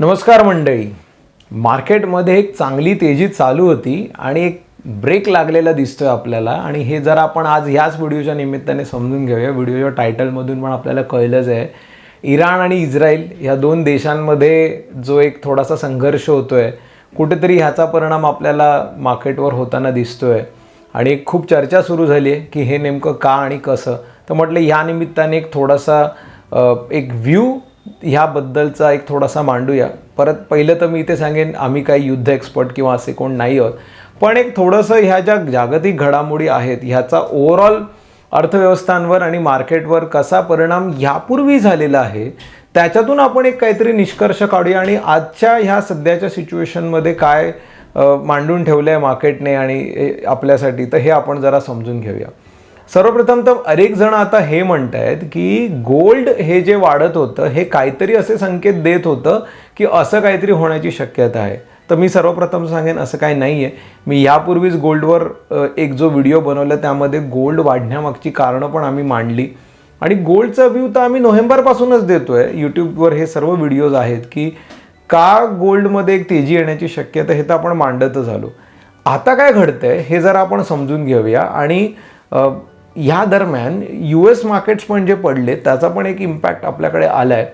नमस्कार मंडळी. मार्केटमध्ये एक चांगली तेजी चालू होती आणि एक ब्रेक लागलेला दिसतोय आपल्याला. आणि हे जर आपण आज ह्याच व्हिडिओच्या निमित्ताने समजून घेऊया. व्हिडिओच्या टायटलमधून पण आपल्याला कळलंच आहे. इराण आणि इस्रायल ह्या दोन देशांमध्ये जो एक थोडासा संघर्ष होतोय कुठेतरी ह्याचा परिणाम आपल्याला मार्केटवर होताना दिसतोय. आणि एक खूप चर्चा सुरू झाली आहे की हे नेमकं का आणि कसं. तर म्हटलं ह्या निमित्ताने एक थोडासा एक व्ह्यू ह्याबद्दलचा एक थोडासा मांडूया. परत पहिलं तर मी इथे सांगेन आम्ही काही युद्ध एक्सपर्ट किंवा असे कोण नाही आहोत. पण एक थोडंसं ह्या ज्या जागतिक घडामोडी आहेत ह्याचा ओव्हरऑल अर्थव्यवस्थांवर आणि मार्केटवर कसा परिणाम यापूर्वी झालेला आहे त्याच्यातून आपण एक काहीतरी निष्कर्ष काढूया आणि आजच्या ह्या सध्याच्या सिच्युएशनमध्ये काय मांडून ठेवलं आहे मार्केटने आणि आपल्यासाठी तर हे आपण जरा समजून घेऊया. सर्वप्रथम तर अनेक जण आता हे म्हणत आहेत की गोल्ड हे जे वाढत होतं हे काहीतरी असे संकेत देत होतं की असं काहीतरी होण्याची शक्यता आहे. तर मी सर्वप्रथम सांगेन असं काही नाही आहे मी यापूर्वीच गोल्डवर एक जो व्हिडिओ बनवला त्यामध्ये गोल्ड वाढण्यामागची कारणं पण आम्ही मांडली. आणि गोल्डचा व्ह्यू तर आम्ही नोव्हेंबरपासूनच देतोय. यूट्यूबवर हे सर्व व्हिडिओज आहेत की का गोल्डमध्ये एक तेजी येण्याची शक्यता हे तर आपण मांडतच आलो. आता काय घडतंय हे जरा आपण समजून घेऊया. आणि ह्या दरम्यान यू एस मार्केट्स पण जे पडले त्याचा पण एक इम्पॅक्ट आपल्याकडे आला आहे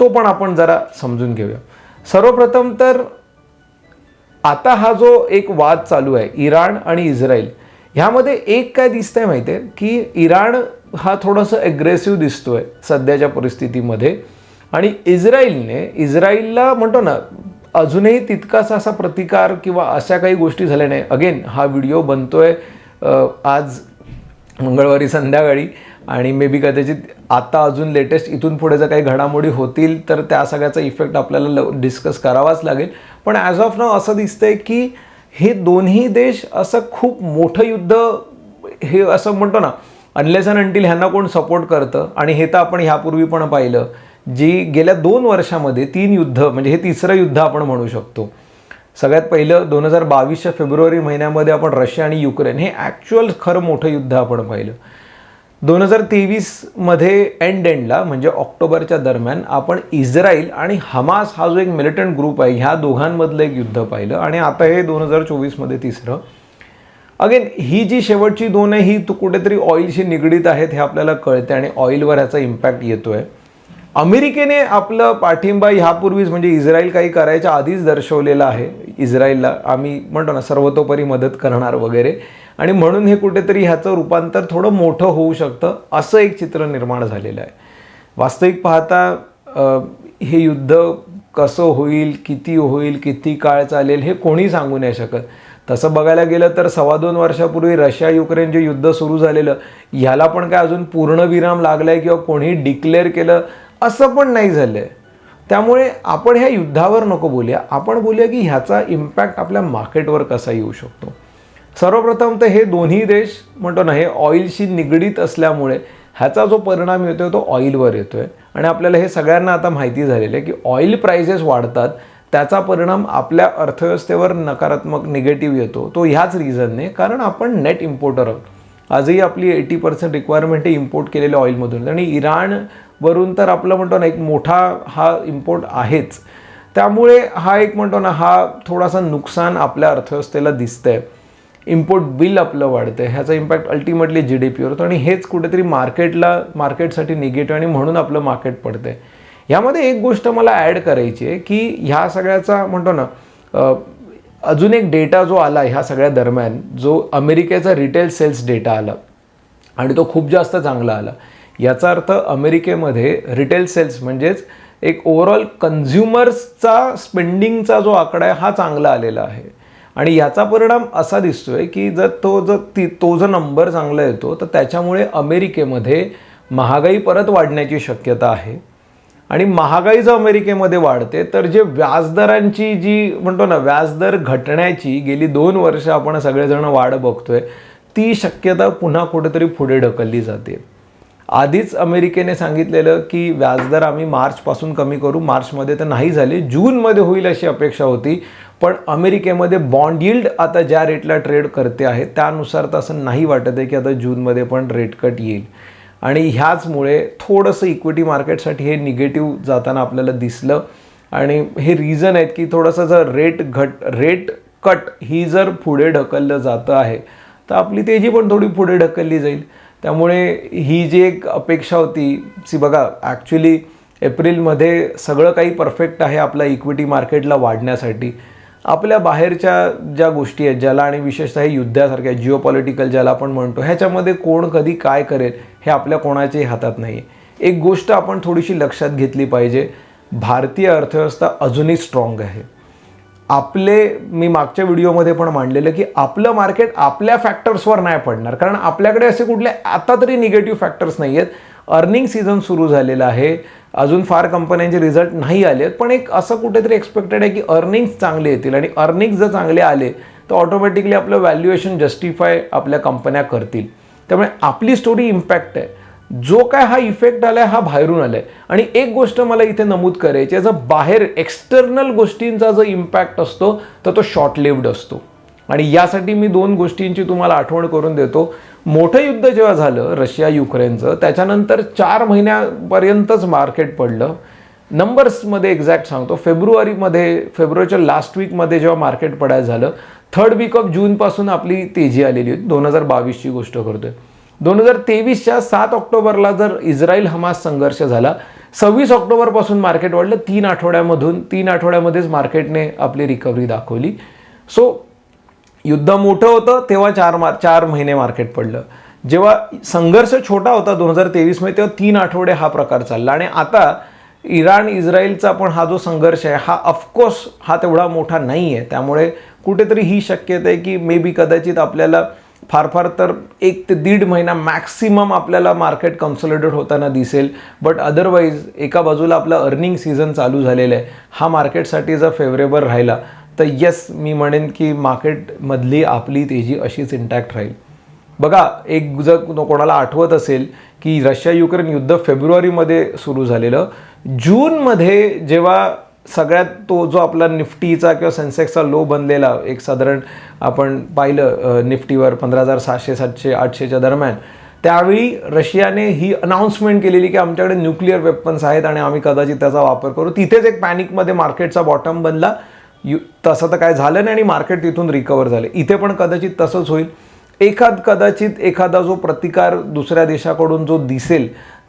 तो पण आपण जरा समजून घेऊया. सर्वप्रथम तर आता हा जो एक वाद चालू आहे इराण आणि इस्रायल ह्यामध्ये एक काय दिसतंय माहिती आहे की इराण हा थोडंसं ॲग्रेसिव्ह दिसतोय सध्याच्या परिस्थितीमध्ये आणि इस्रायलने इस्रायलला म्हणतो ना अजूनही तितकासा असा प्रतिकार किंवा अशा काही गोष्टी झाल्या नाही. अगेन हा व्हिडिओ बनतोय आज मंगळवारी संध्याकाळी आणि मे बी कदाचित आता अजून लेटेस्ट इथून पुढे जर काही घडामोडी होतील तर त्या सगळ्याचा इफेक्ट आपल्याला डिस्कस करावाच लागेल. पण ॲज ऑफ नाव असं दिसतंय की हे दोन्ही देश असं खूप मोठं युद्ध हे असं म्हणतो ना अनलेस अँड अंटील ह्यांना कोण सपोर्ट करतं आणि हे तर आपण ह्यापूर्वी पण पाहिलं जी गेल्या दोन वर्षामध्ये तीन युद्ध म्हणजे हे तिसरं युद्ध आपण म्हणू शकतो. सगळ्यात पहिलं दोन हजार बावीसच्या फेब्रुवारी महिन्यामध्ये आपण रशिया आणि युक्रेन हे ॲक्च्युअल खरं मोठं युद्ध आपण पाहिलं. दोन हजार तेवीसमध्ये एंड एंडला म्हणजे ऑक्टोबरच्या दरम्यान आपण इस्रायल आणि हमास हा जो एक मिलिटंट ग्रुप आहे ह्या दोघांमधलं एक युद्ध पाहिलं. आणि आता हे दोन हजार चोवीसमध्ये तिसरं. अगेन ही जी शेवटची दोन आहे ही कुठेतरी ऑइलशी निगडीत आहेत हे आपल्याला कळते आणि ऑइलवर ह्याचा इम्पॅक्ट येतोय. अमेरिकेने आपलं पाठिंबा ह्यापूर्वीच म्हणजे इस्रायल काही करायच्या आधीच दर्शवलेला आहे. इस्रायलला आम्ही म्हणतो ना सर्वतोपरी मदत करणार वगैरे. आणि म्हणून हे कुठेतरी ह्याचं रूपांतर थोडं मोठं होऊ शकतं असं एक चित्र निर्माण झालेलं आहे. वास्तविक पाहता हे युद्ध कसं होईल किती होईल किती काळ चालेल हे कोणी सांगू नाही शकत. तसं बघायला गेलं तर सव्वा दोन वर्षापूर्वी रशिया युक्रेन जे युद्ध सुरू झालेलं ह्याला पण काय अजून पूर्ण विराम लागलाय किंवा कोणी डिक्लेअर केलं असं पण नाही झालंय. त्यामुळे आपण ह्या युद्धावर नको बोलूया. आपण बोलूया की ह्याचा इम्पॅक्ट आपल्या मार्केटवर कसा येऊ शकतो? सर्वप्रथम तर हे दोन्ही देश म्हणतो ना हे ऑइलशी निगडीत असल्यामुळे ह्याचा जो परिणाम येतोय तो ऑइलवर येतोय. आणि आपल्याला हे सगळ्यांना आता माहिती झालेलं आहे की ऑइल प्राइसेस वाढतात. त्याचा परिणाम आपल्या अर्थव्यवस्थेवर नकारात्मक निगेटिव्ह येतो. तो ह्याच रिझनने कारण आपण नेट इम्पोर्टर आहोत. आजही आपली एटी पर्सेंट रिक्वायरमेंट हे इम्पोर्ट केलेल्या ऑइलमधून आणि इराणवरून तर आपलं म्हणतो ना एक मोठा हा इम्पोर्ट आहेच. त्यामुळे हा एक म्हणतो ना हा थोडासा नुकसान आपल्या अर्थव्यवस्थेला दिसतंय. इम्पोर्ट बिल आपलं वाढतंय. ह्याचा इम्पॅक्ट अल्टिमेटली जी डी पीवर होतो. आणि हेच कुठेतरी मार्केटला मार्केटसाठी निगेटिव्ह आणि म्हणून आपलं मार्केट पडतंय. यामध्ये एक गोष्ट मला ॲड करायची आहे की ह्या सगळ्याचा म्हणतो ना अजून एक डेटा जो आला ह्या सगळ्या दरम्यान जो अमेरिकेचा रिटेल सेल्स डेटा आला आणि तो खूप जास्त चांगला आला याचा अर्थ अमेरिकेमध्ये रिटेल सेल्स म्हणजेच एक ओव्हरऑल कन्झ्युमर्सचा स्पेंडिंगचा जो आकडा आहे हा चांगला आलेला आहे. आणि याचा परिणाम असा दिसतोय की जर तो जर ती तो जो नंबर चांगला येतो तर त्याच्यामुळे अमेरिकेमध्ये महागाई परत वाढण्याची शक्यता आहे. आणि महागाई जर अमेरिकेमध्ये वाढते तर जे व्याजदरांची जी म्हणतो ना व्याजदर घटण्याची गेली दोन वर्ष आपण सगळेजण वाढ बघतोय ती शक्यता पुन्हा कुठेतरी पुढे ढकलली जाते. आधीच अमेरिकेने सांगितलेलं की व्याजदर आम्ही मार्चपासून कमी करू मार्चमध्ये तर नाही झाले जूनमध्ये होईल अशी अपेक्षा होती पण अमेरिकेमध्ये बॉन्ड यिल्ड आता ज्या रेटला ट्रेड करते आहे त्यानुसार तर असं नाही वाटत आहे की आता जूनमध्ये पण रेट कट येईल. आणि ह्याचमुळे थोडंसं इक्विटी मार्केटसाठी हे निगेटिव्ह जाताना आपल्याला दिसलं. आणि हे रिझन आहेत की थोडंसं जर रेट घट रेट कट ही जर पुढे ढकललं जातं आहे तर आपली तेजी पण थोडी पुढे ढकलली जाईल. त्यामुळे ही जी एक अपेक्षा होती सी बघा ॲक्च्युली एप्रिलमध्ये सगळं काही परफेक्ट आहे आपल्या इक्विटी मार्केटला वाढण्यासाठी. आपल्या बाहेरच्या ज्या गोष्टी आहेत ज्याला आणि विशेषतः हे युद्धासारख्या जिओ पॉलिटिकल ज्याला आपण म्हणतो ह्याच्यामध्ये कोण कधी काय करेल हे आपल्या कोणाच्याही हातात नाही आहे एक गोष्ट आपण थोडीशी लक्षात घेतली पाहिजे भारतीय अर्थव्यवस्था अजूनही स्ट्रॉंग आहे. आपले मी मागच्या व्हिडिओमध्ये पण मांडलेलं की आपलं मार्केट आपल्या फॅक्टर्सवर नाही पडणार. कारण आपल्याकडे असे कुठले आता तरी निगेटिव्ह फॅक्टर्स नाही आहेत. अर्निंग सीझन सुरू झालेलं आहे. अजून फार कंपन्यांचे रिझल्ट नाही आले आहेत. पण एक असं कुठेतरी एक्सपेक्टेड आहे की अर्निंग्स चांगले येतील. आणि अर्निंग्स जर चांगले आले तर ऑटोमॅटिकली आपलं व्हॅल्युएशन जस्टिफाय आपल्या कंपन्या करतील. त्यामुळे आपली स्टोरी इम्पॅक्ट आहे. जो काय हा इफेक्ट आलाय हा बाहेरून आलाय. आणि एक गोष्ट मला इथे नमूद करायची याचा जर बाहेर एक्सटर्नल गोष्टींचा जो इम्पॅक्ट असतो तर तो शॉर्ट लिव्ड असतो. आणि यासाठी मी दोन गोष्टींची तुम्हाला आठवण करून देतो. मोठं युद्ध जेव्हा झालं रशिया युक्रेनचं त्याच्यानंतर चार महिन्यापर्यंतच मार्केट पडलं. नंबर्समध्ये एक्झॅक्ट सांगतो. फेब्रुवारीमध्ये फेब्रुवारीच्या लास्ट वीकमध्ये जेव्हा मार्केट पडायला झालं थर्ड वीक ऑफ जूनपासून आपली तेजी आलेली होती. दोन हजार बावीसची गोष्ट करतोय. दोन हजार तेवीसच्या सात ऑक्टोबरला जर इस्रायल हमास संघर्ष झाला सव्वीस ऑक्टोबरपासून मार्केट वाढलं तीन आठवड्यामधून तीन आठवड्यामध्येच मार्केटने आपली रिकव्हरी दाखवली. सो युद्ध मोठं होतं तेव्हा चार मार चार महिने मार्केट पडलं. जेव्हा संघर्ष छोटा होता दोन हजार तेवीसमध्ये तेव्हा तीन आठवडे हा प्रकार चालला. आणि आता इराण इस्रायलचा पण हा जो संघर्ष आहे हा ऑफकोर्स हा तेवढा मोठा नाही आहे त्यामुळे कुठेतरी ही शक्यता आहे की मे बी कदाचित आपल्याला फार फार तर एक ते दीड महिना मॅक्सिमम आपल्याला मार्केट कन्सोलिडेट होताना दिसेल. बट अदरवाईज एका बाजूला आपला अर्निंग सीझन चालू झालेला आहे. हा मार्केटसाठी जर फेवरेबल राहिला तर येस मी म्हणेन की मार्केटमधली आपली तेजी अशीच इंटॅक्ट राहील. बघा एक जर कोणाला आठवत असेल की रशिया युक्रेन युद्ध फेब्रुवारीमध्ये सुरू झालेलं. जूनमध्ये जेव्हा सगळ्यात तो जो आपला निफ्टीचा किंवा सेन्सेक्सचा लो बनलेला एक साधारण आपण पाहिलं निफ्टीवर पंधरा हजार सातशे सातशे आठशेच्या दरम्यान त्यावेळी रशियाने ही अनाऊन्समेंट केलेली की आमच्याकडे न्यूक्लिअर वेपन्स आहेत आणि आम्ही कदाचित त्याचा वापर करू. तिथेच एक पॅनिकमध्ये मार्केटचा बॉटम बनला. यु तसं तर काय झालं नाही आणि मार्केट तिथून रिकवर झाले. इथे पण कदाचित तसंच होईल. एखाद कदाचित एखादा जो प्रतिकार दुसऱ्या देशाकडून जो दिसेल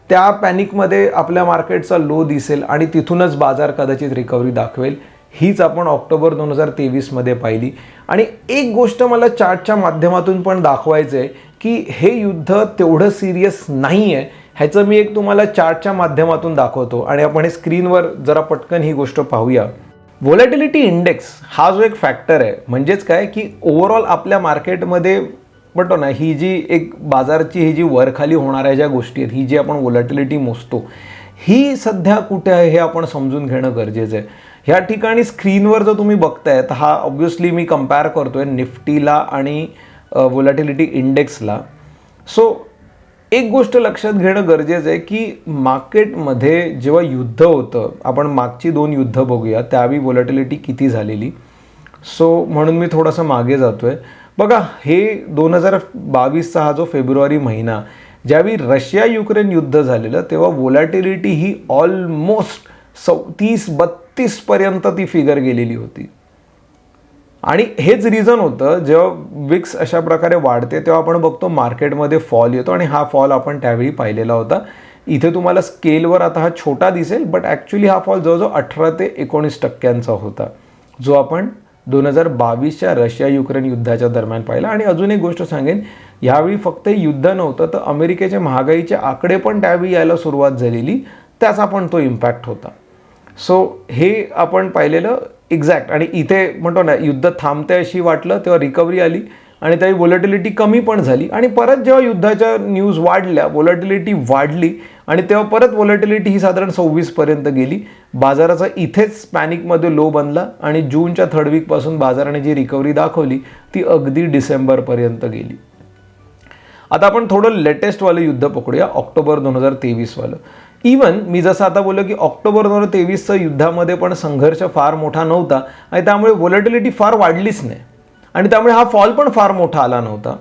त्या पॅनिकमध्ये आपल्या मार्केटचा लो दिसेल आणि तिथूनच बाजार कदाचित रिकव्हरी दाखवेल. हीच आपण ऑक्टोबर दोन हजार तेवीसमध्ये पाहिली. आणि एक गोष्ट मला चार्टच्या माध्यमातून पण दाखवायचं आहे की हे युद्ध तेवढं सिरियस नाही आहे ह्याचं मी एक तुम्हाला चार्टच्या माध्यमातून दाखवतो. आणि आपण हे स्क्रीनवर जरा पटकन ही गोष्ट पाहूया. व्हॉलेटिलिटी इंडेक्स हा जो एक फॅक्टर आहे म्हणजेच काय की ओव्हरऑल आपल्या मार्केटमध्ये म्हणतो ना ही जी एक बाजारची ही जी वरखाली होणाऱ्या ज्या गोष्टी आहेत ही जी आपण वोलॅटिलिटी मोजतो ही सध्या कुठे आहे हे आपण समजून घेणं गरजेचं आहे. ह्या ठिकाणी स्क्रीनवर जर तुम्ही बघताय तर हा ऑब्व्हियसली मी कंपेअर आहे निफ्टीला आणि वोलॅटिलिटी इंडेक्सला सो एक गोष्ट लक्षात घेणं गरजेचं आहे की मार्केटमध्ये जेव्हा युद्ध होतं आपण मागची दोन युद्ध बघूया त्यावेळी वोलॅटिलिटी किती झालेली. सो म्हणून मी थोडंसं मागे जातो आहे बघा हे दोन हजार बावीसचा हा जो फेब्रुवारी महिना ज्यावेळी रशिया युक्रेन युद्ध झालेलं तेव्हा वोलॅटिलिटी ही ऑलमोस्ट चौतीस बत्तीसपर्यंत ती फिगर गेलेली होती. आणि हेच रिझन होतं जेव्हा विक्स अशा प्रकारे वाढते तेव्हा आपण बघतो मार्केटमध्ये फॉल येतो आणि हा फॉल आपण त्यावेळी पाहिलेला होता. इथे तुम्हाला स्केलवर आता हा छोटा दिसेल बट ॲक्च्युली हा फॉल जवळजवळ अठरा ते एकोणीस टक्क्यांचा होता जो आपण दोन हजार बावीसच्या रशिया युक्रेन युद्धाच्या दरम्यान पाहिला. आणि अजून एक गोष्ट सांगेन यावेळी फक्त युद्ध नव्हतं तर अमेरिकेचे महागाईचे आकडे पण त्यावेळी यायला सुरुवात झालेली. त्याचा पण तो इम्पॅक्ट होता. सो हे आपण पाहिलेलं एक्झॅक्ट आणि इथे म्हणतो ना युद्ध थांबते अशी वाटलं तेव्हा रिकव्हरी आली. आणि त्याही व्होलॅटिलिटी कमी पण झाली. आणि परत जेव्हा युद्धाच्या न्यूज वाढल्या व्होलॅटिलिटी वाढली आणि तेव्हा परत व्होलॅटिलिटी ही साधारण सव्वीसपर्यंत गेली. बाजाराचा इथेच पॅनिकमध्ये लो बनला आणि जूनच्या थर्ड वीकपासून बाजाराने जी रिकव्हरी दाखवली ती अगदी डिसेंबरपर्यंत गेली. आता आपण थोडं लेटेस्टवालं युद्ध पकडूया ऑक्टोबर दोन हजार तेवीसवालं इवन मी जसं आता बोललो की ऑक्टोबर दोन हजार तेवीसचं युद्धामध्ये पण संघर्ष फार मोठा नव्हता आणि त्यामुळे व्होलॅटिलिटी फार वाढलीच नाही. आणि त्यामुळे हा फॉल पण फार मोठा आला नव्हता.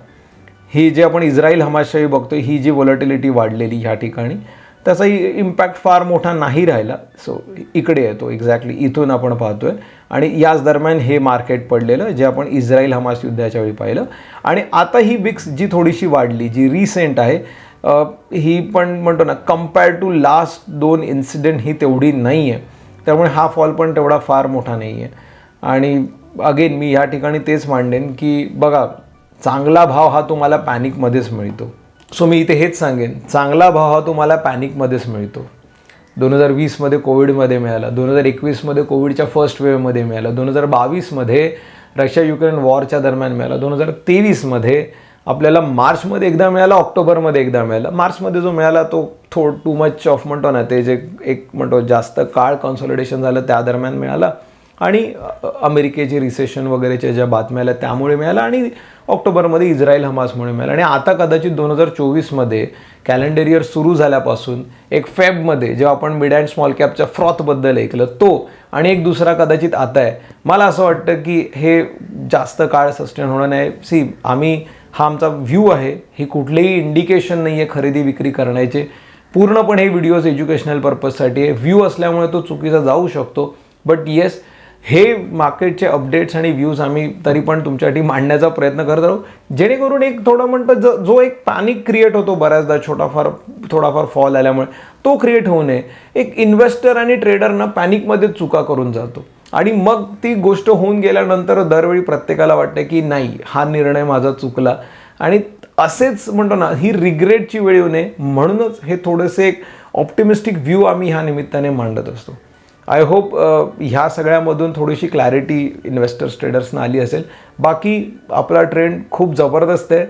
ही जे आपण इस्रायल हमाशाही बघतोय ही जी व्होलॅटिलिटी वाढलेली ह्या ठिकाणी त्याचा इम्पॅक्ट फार मोठा नाही राहिला. सो इकडे येतो एक्झॅक्टली इथून आपण पाहतोय. आणि याच दरम्यान हे मार्केट पडलेलं जे आपण इस्रायल हमास युद्धाच्या वेळी पाहिलं. आणि आता ही विक्स जी थोडीशी वाढली जी रिसेंट आहे ही पण म्हणतो ना कंपेअर टू लास्ट दोन इन्सिडेंट ही तेवढी नाही आहे त्यामुळे हा फॉल पण तेवढा फार मोठा नाही आहे आणि अगेन मी या ठिकाणी तेच मांडेन की बघा चांगला भाव हा तुम्हाला पॅनिकमध्येच मिळतो. सो मी इथे हेच सांगेन चांगला भाव हा तुम्हाला पॅनिकमध्येच मिळतो. दोन हजार वीसमध्ये कोविडमध्ये मिळाला दोन हजार एकवीसमध्ये कोविडच्या फर्स्ट वेवमध्ये मिळाला दोन हजार बावीसमध्ये रशिया युक्रेन वॉरच्या दरम्यान मिळाला दोन हजार तेवीसमध्ये आपल्याला मार्चमध्ये एकदा मिळाला ऑक्टोबरमध्ये एकदा मिळाला. मार्चमध्ये जो मिळाला तो थो टू मच ऑफ म्हणतो ना ते जे एक म्हणतो जास्त काळ कॉन्सॉलिडेशन झालं त्या दरम्यान मिळाला. आणि अमेरिकेची रिसेशन वगैरेच्या ज्या बातम्या आल्या त्यामुळे मिळाला आणि ऑक्टोबरमध्ये इस्रायल हमासमुळे मिळाला. आणि आता कदाचित दोन हजार चोवीसमध्ये कॅलेंडर इयर सुरू झाल्यापासून एक फेबमध्ये जेव्हा आपण मिड अँड स्मॉल कॅपच्या फ्रॉथबद्दल ऐकलं तो आणि एक दुसरा कदाचित आता आहे. मला असं वाटतं की हे जास्त काळ सस्टेन होणार नाही. सी आम्ही हा आमचा व्ह्यू आहे. ही कुठलेही इंडिकेशन नाही आहे खरेदी विक्री करण्याचे. पूर्णपणे हे व्हिडिओज एज्युकेशनल पर्पजसाठी आहे. व्ह्यू असल्यामुळे तो चुकीचा जाऊ शकतो. बट येस हे मार्केटचे अपडेट्स आणि व्ह्यूज आम्ही तरी पण तुमच्यासाठी मांडण्याचा प्रयत्न करत राहू जेणेकरून एक थोडं म्हणतं जो जो एक पॅनिक क्रिएट होतो बऱ्याचदा छोटाफार थोडाफार फॉल आल्यामुळे तो क्रिएट होऊ नये. एक इन्व्हेस्टर आणि ट्रेडरना पॅनिकमध्ये चुका करून जातो. आणि मग ती गोष्ट होऊन गेल्यानंतर दरवेळी प्रत्येकाला वाटते की नाही हा निर्णय माझा चुकला. आणि असेच म्हणतो ना ही रिग्रेटची वेळ येऊ नये. म्हणूनच हे थोडेसे एक ऑप्टिमिस्टिक व्ह्यू आम्ही ह्या निमित्ताने मांडत असतो. आय होप uh, ह्या सगळ्यामधून थोडीशी क्लॅरिटी इन्व्हेस्टर्स ट्रेडर्सना आली असेल. बाकी आपला ट्रेंड खूप जबरदस्त आहे.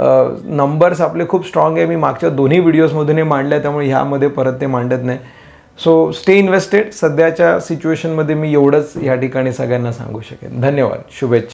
Uh, नंबर्स आपले खूप स्ट्रॉंग आहे. मी मागच्या दोन्ही व्हिडिओजमधून हे आहे त्यामुळे ह्यामध्ये परत ते मांडत नाही. सो स्टे इन्व्हेस्टेड सध्याच्या सिच्युएशनमध्ये मी एवढंच ह्या ठिकाणी सगळ्यांना सांगू शकेन. धन्यवाद. शुभेच्छा.